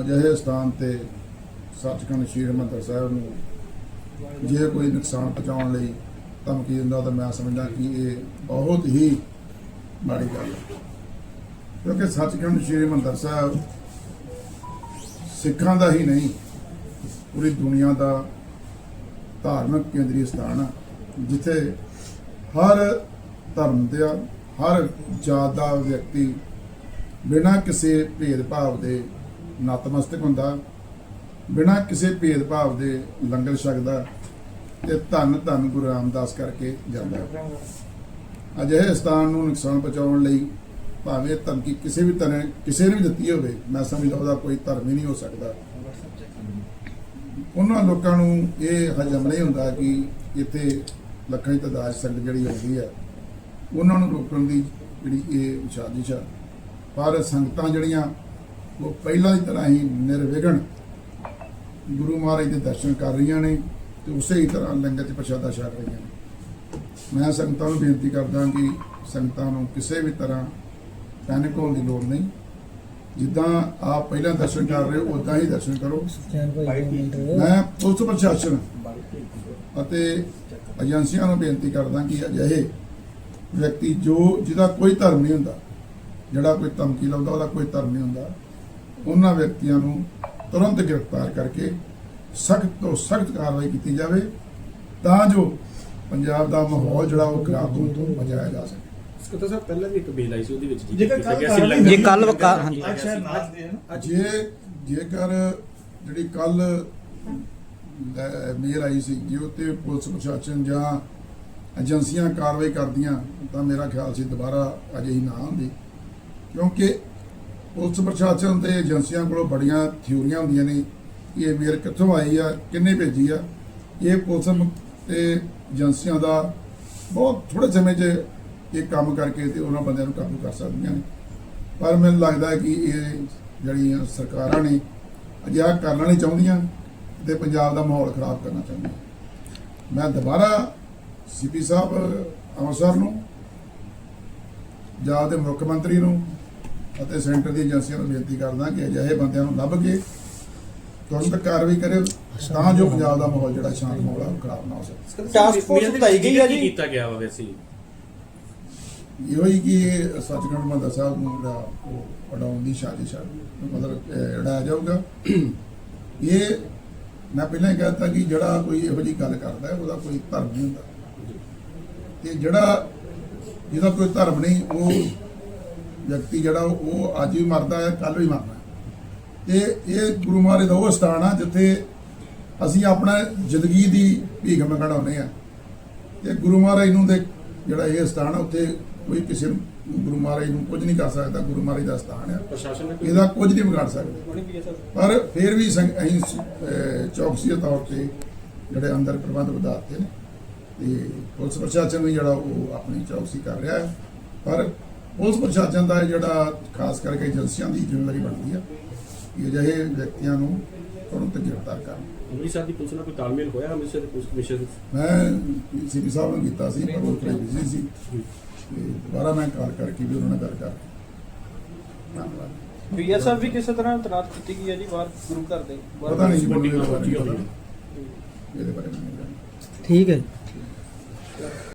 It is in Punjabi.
ਅਜਿਹੇ ਸਥਾਨ ਤੇ ਸੱਚਖੰਡ ਸ੍ਰੀ ਹਰਿਮੰਦਰ ਸਾਹਿਬ ਨੂੰ ਜੇ ਕੋਈ ਨੁਕਸਾਨ ਪਹੁੰਚਾਉਣ ਲਈ ਧਮਕੀ ਦਿੰਦਾ ਤਾਂ ਮੈਂ ਸਮਝਦਾ ਕਿ ਇਹ ਬਹੁਤ ਹੀ ਮਾੜੀ ਗੱਲ ਹੈ। ਕਿਉਂਕਿ ਸੱਚਖੰਡ ਸ੍ਰੀ ਹਰਿਮੰਦਰ ਸਾਹਿਬ ਸਿੱਖਾਂ ਦਾ ਹੀ ਨਹੀਂ, ਪੂਰੀ ਦੁਨੀਆ ਦਾ ਧਾਰਮਿਕ ਕੇਂਦਰੀ ਸਥਾਨ ਹੈ ਜਿੱਥੇ ਹਰ ਧਰਮ ਦਾ ਹਰ ਜਾਤ ਦਾ ਵਿਅਕਤੀ ਬਿਨਾਂ ਕਿਸੇ ਭੇਦਭਾਵ ਦੇ ਨਤਮਸਤਕ ਹੁੰਦਾ। ਬਿਨਾਂ ਕਿਸੇ ਭੇਦਭਾਵ ਦੇ ਲੰਗਰ ਛਕਦਾ ਤੇ ਧੰਨ ਧੰਨ ਗੁਰੂ ਰਾਮਦਾਸ ਕਰਕੇ ਜਾਂਦਾ। ਅਜਿਹੇ ਸਥਾਨ ਨੂੰ ਨੁਕਸਾਨ ਪਹੁੰਚਾਉਣ ਲਈ ਭਾਵੇਂ ਧਮਕੀ ਕਿਸੇ ਵੀ ਤਰ੍ਹਾਂ, ਕਿਸੇ ਨੇ ਵੀ ਦਿੱਤੀ ਹੋਵੇ, ਮੈਂ ਸਮਝਦਾ ਉਹਦਾ ਕੋਈ ਧਰਮ ਹੀ ਨਹੀਂ ਹੋ ਸਕਦਾ। ਉਹਨਾਂ ਲੋਕਾਂ ਨੂੰ ਇਹ ਹਜਮ ਨਹੀਂ ਹੁੰਦਾ ਕਿ ਇੱਥੇ ਲੱਖਾਂ ਦੀ ਤਾਦਾਦ ਸੰਗਤ ਜਿਹੜੀ ਆਉਂਦੀ ਹੈ, ਉਹਨਾਂ ਨੂੰ ਰੋਕਣ ਦੀ ਜਿਹੜੀ ਇਹ ਸਾਜ਼ਿਸ਼ ਆ ਪਰ ਸੰਗਤਾਂ ਜਿਹੜੀਆਂ ਉਹ ਪਹਿਲਾਂ ਦੀ ਤਰ੍ਹਾਂ ਹੀ ਨਿਰਵਿਘਨ ਗੁਰੂ ਮਹਾਰਾਜ ਦੇ ਦਰਸ਼ਨ ਕਰ ਰਹੀਆਂ ਨੇ ਤੇ ਉਸੇ ਹੀ ਤਰ੍ਹਾਂ ਲੰਗਰ 'ਚ ਪ੍ਰਸ਼ਾਦਾ ਛਕ ਰਹੀਆਂ ਨੇ। ਮੈਂ ਸੰਗਤਾਂ ਨੂੰ ਬੇਨਤੀ ਕਰਦਾ ਕਿ ਸੰਗਤਾਂ ਨੂੰ ਕਿਸੇ ਵੀ ਤਰ੍ਹਾਂ ਪੈਨਿਕ ਹੋਣ ਦੀ ਲੋੜ ਨਹੀਂ। ਜਿੱਦਾਂ ਆਪ ਪਹਿਲਾਂ ਦਰਸ਼ਨ ਕਰ ਰਹੇ ਹੋ ਉਦਾਂ ਹੀ ਦਰਸ਼ਨ ਕਰੋ। ਮੈਂ ਪੁਲਿਸ ਪ੍ਰਸ਼ਾਸਨ ਅਤੇ ਏਜੰਸੀਆਂ ਨੂੰ ਬੇਨਤੀ ਕਰਦਾ ਕਿ ਅਜਿਹੇ ਵਿਅਕਤੀ ਜੋ ਜਿਹਦਾ ਕੋਈ ਧਰਮ ਨਹੀਂ ਹੁੰਦਾ ਜਿਹੜਾ ਕੋਈ ਧਮਕੀ ਲਾਉਂਦਾ ਉਹਦਾ ਕੋਈ ਧਰਮ ਨਹੀਂ ਹੁੰਦਾ ਉਹਨਾਂ ਵਿਅਕਤੀਆਂ ਨੂੰ ਤੁਰੰਤ ਗ੍ਰਿਫਤਾਰ ਕਰਕੇ ਸਖਤ ਤੋਂ ਸਖਤ ਕਾਰਵਾਈ ਕੀਤੀ ਜਾਵੇ ਤਾਂ ਜੋ ਪੰਜਾਬ ਦਾ ਮਾਹੌਲ ਜਿਹੜਾ ਉਹ ਖਰਾਬ ਹੋਣ ਤੋਂ ਬਚਾਇਆ ਜਾ ਸਕੇ। ਸਕਤਾ ਸਾਹਿਬ ਪਹਿਲਾਂ ਵੀ ਇੱਕ ਬੇਲ ਆਈ ਸੀ ਉਹਦੇ ਵਿੱਚ ਜੇਕਰ ਕੀਤਾ ਕੱਲ੍ਹ ਗਿਆ ਸੀ ਕਾਰਵਾਈ ਲੰਗਰ ਜੇ ਕੱਲ੍ਹ ਵਕਾ- ਹਾਂਜੀ। ਅੱਜ ਸ਼ਾਇਦ ਲਾਸਟ ਡੇ ਹੈ ਨਾ ਜੇ ਜੇਕਰ ਜਿਹੜੀ ਕੱਲ ਮੇਲ ਆਈ ਸੀ ਜੇ ਉੱਤੇ ਪੁਲਿਸ ਪ੍ਰਸ਼ਾਸਨ ਜਾਂ ਏਜੰਸੀਆਂ ਕਾਰਵਾਈ ਕਰਦੀਆਂ ਤਾਂ ਮੇਰਾ ਖਿਆਲ ਸੀ ਦੁਬਾਰਾ ਅਜੇ ਹੀ ਨਾ ਹੁੰਦੀ ਕਿਉਂਕਿ ਪੁਲਿਸ ਪ੍ਰਸ਼ਾਸਨ ਤੇ ਏਜੰਸੀਆਂ ਕੋਲੋਂ ਬੜੀਆਂ ਥਿਊਰੀਆਂ ਹੁੰਦੀਆਂ ਨੇ ਕਿ ਇਹ ਮੇਲ ਕਿੱਥੋਂ ਆਈ ਆ ਕਿੰਨੇ ਭੇਜੀ ਆ। ਇਹ ਪੁਲਿਸ ਮ- ਤੇ ਏਜੰਸੀਆਂ ਦਾ ਬਹੁਤ ਥੋੜੇ ਸਮੇਂ 'ਚ ਇਹ ਕੰਮ ਕਰਕੇ ਤੇ ਉਹਨਾਂ ਬੰਦਿਆਂ ਨੂੰ ਕਾਬੂ ਕਰ ਸਕਦੀਆਂ ਨੇ। ਪਰ ਮੈਨੂੰ ਲੱਗਦਾ ਕਿ ਇਹ ਜਿਹੜੀਆਂ ਸਰਕਾਰਾਂ ਨੇ ਅਜਿਹਾ ਕਰਨਾ ਨਹੀਂ ਚਾਹੁੰਦੀਆਂ ਤੇ ਪੰਜਾਬ ਦਾ ਮਾਹੌਲ ਖਰਾਬ ਕਰਨਾ ਚਾਹੁੰਦੀਆਂ। ਮੈਂ ਦੁਬਾਰਾ ਸੀਪੀ ਸਾਹਿਬ ਅੰਮ੍ਰਿਤਸਰ ਨੂੰ ਪੰਜਾਬ ਦੇ ਮੁੱਖ ਮੰਤਰੀ ਨੂੰ ਅਤੇ ਸੈਂਟਰ ਦੀ ਏਜੰਸੀਆਂ ਨੂੰ ਬੇਨਤੀ ਕਰਦਾ ਕਿ ਅਜਿਹੇ ਬੰਦਿਆਂ ਨੂੰ ਲੱਭ ਕੇ ਤੁਰੰਤ ਕਾਰਵਾਈ ਕਰੇ ਤਾਂ ਜੋ ਪੰਜਾਬ ਦਾ ਮਾਹੌਲ ਜਿਹੜਾ ਸ਼ਾਂਤ ਮਾਹੌਲ ਆ ਉਹ ਖਰਾਬ ਨਾ ਹੋ ਸਕੇ। ਟਾਸਕ ਫੋਰਸ ਬਣਾਈ ਗਈ ਕੀ ਜੀ। ਕੀਤਾ ਗਿਆ ਵਾ ਵੈਸੇ? ਇਹੋ ਹੀ ਕਿ ਸੱਚਖੰਡ ਮੰਦਰ ਸਾਹਿਬ ਨੂੰ ਜਿਹੜਾ ਉਹ ਉਡਾਉਣ ਦੀ ਸਾਜ਼ਿਸ਼ ਆ ਮਤਲਬ ਅਹ, ਉਡਾਇਆ ਜਾਊਗਾ। ਇਹ ਮੈਂ ਪਹਿਲਾਂ ਹੀ ਕਹਿਤਾ ਕਿ ਜਿਹੜਾ ਕੋਈ ਇਹੋ ਜਿਹੀ ਗੱਲ ਕਰਦਾ ਹੈ ਉਹਦਾ ਕੋਈ ਧਰਮ ਨਹੀਂ ਹੁੰਦਾ। ਤੇ ਜਿਹੜਾ ਜਿਹਦਾ ਕੋਈ ਧਰਮ ਨਹੀਂ ਉਹ ਵਿਅਕਤੀ ਜਿਹੜਾ ਉਹ ਅੱਜ ਵੀ ਮਰਦਾ ਹੈ ਕੱਲ ਵੀ ਮਰਨਾ ਹੈ। ਤੇ ਇਹ ਗੁਰੂ ਮਹਾਰਾਜ ਦਾ ਉਹ ਸਥਾਨ ਆ ਜਿੱਥੇ ਅਸੀਂ ਆਪਣਾ ਜ਼ਿੰਦਗੀ ਦੀ ਭੀਖ ਮੰਗਣਾਉਂਦੇ ਆ ਤੇ ਗੁਰੂ ਮਹਾਰਾਜ ਨੂੰ ਦੇ ਜਿਹੜਾ ਇਹ ਸਥਾਨ ਆ ਉੱਥੇ ਕੋਈ ਕਿਸੇ ਗੁਰੂ ਮਹਾਰਾਜ ਨੂੰ ਕੁਝ ਨਹੀਂ ਕਰ ਸਕਦਾ ਗੁਰੂ ਮਹਾਰਾਜ ਦਾ ਸਥਾਨ ਆ। ਪ੍ਰਸ਼ਾਸਨ ਨੇ ਇਹਦਾ ਕੁਝ ਨਹੀਂ ਵਿਗਾੜ ਸਕਦੇ। ਪਰ ਫਿਰ ਵੀ ਅਸੀਂ ਚੌਕਸੀ ਦੇ ਤੌਰ ਤੇ ਜਿਹੜੇ ਅੰਦਰ ਪ੍ਰਬੰਧ ਵਧਾਤੇ ਨੇ। ਤੇ ਪੁਲਿਸ ਪ੍ਰਸ਼ਾਸਨ ਵੀ ਜਿਹੜਾ ਉਹ ਆਪਣੀ ਚੌਕਸੀ ਕਰ ਰਿਹਾ ਹੈ। ਪਰ ਪੁਲਿਸ ਪ੍ਰਸ਼ਾਸਨ ਦਾ ਜਿਹੜਾ ਖਾਸ ਕਰਕੇ ਏਜੰਸੀਆਂ ਦੀ ਜ਼ਿੰਮੇਵਾਰੀ ਬਣਦੀ ਆ ਕਿ ਅਜਿਹੇ ਵਿਅਕਤੀਆਂ ਨੂੰ ਤੁਰੰਤ ਗ੍ਰਿਫਤਾਰ ਕਰਨ। ਅੰਮ੍ਰਿਤਸਰ ਦੀ ਪੁਲਿਸ ਨਾਲ ਕੋਈ ਤਾਲਮੇਲ ਹੋਇਆ? ਅੰਮ੍ਰਿਤਸਰ ਦੇ ਪੁਲਿਸ ਕਮਿਸ਼ਨ ਮੈਂ ਸੀਪੀ ਸਾਹਿਬ ਨੂੰ ਕੀਤਾ ਸੀ ਪਰ ਉਹ ਥੋੜੇ ਬਿਜ਼ੀ ਸੀ। ਤੇ ਦੁਬਾਰਾ ਮੈਂ ਕਾਲ ਕਰਕੇ ਵੀ ਉਹਨਾਂ ਨਾਲ ਗੱਲ ਕਰ ਧੰਨਵਾਦ। ਬੀਐਸਐਫ ਵੀ ਕਿਸੇ ਤਰ੍ਹਾਂ ਤਨਾਤ ਕੀਤੀ ਗਈ ਹੈ ਜੀ ਬਾਹਰ ਗੁਰੂ ਘਰ ਦੇ? ਪਤਾ ਨਹੀਂ ਜੀ ਵੱਡੀ ਗੱਲ ਹੋਈ। ਇਹਦੇ ਬਾਰੇ। ਠੀਕ ਹੈ ਜੀ।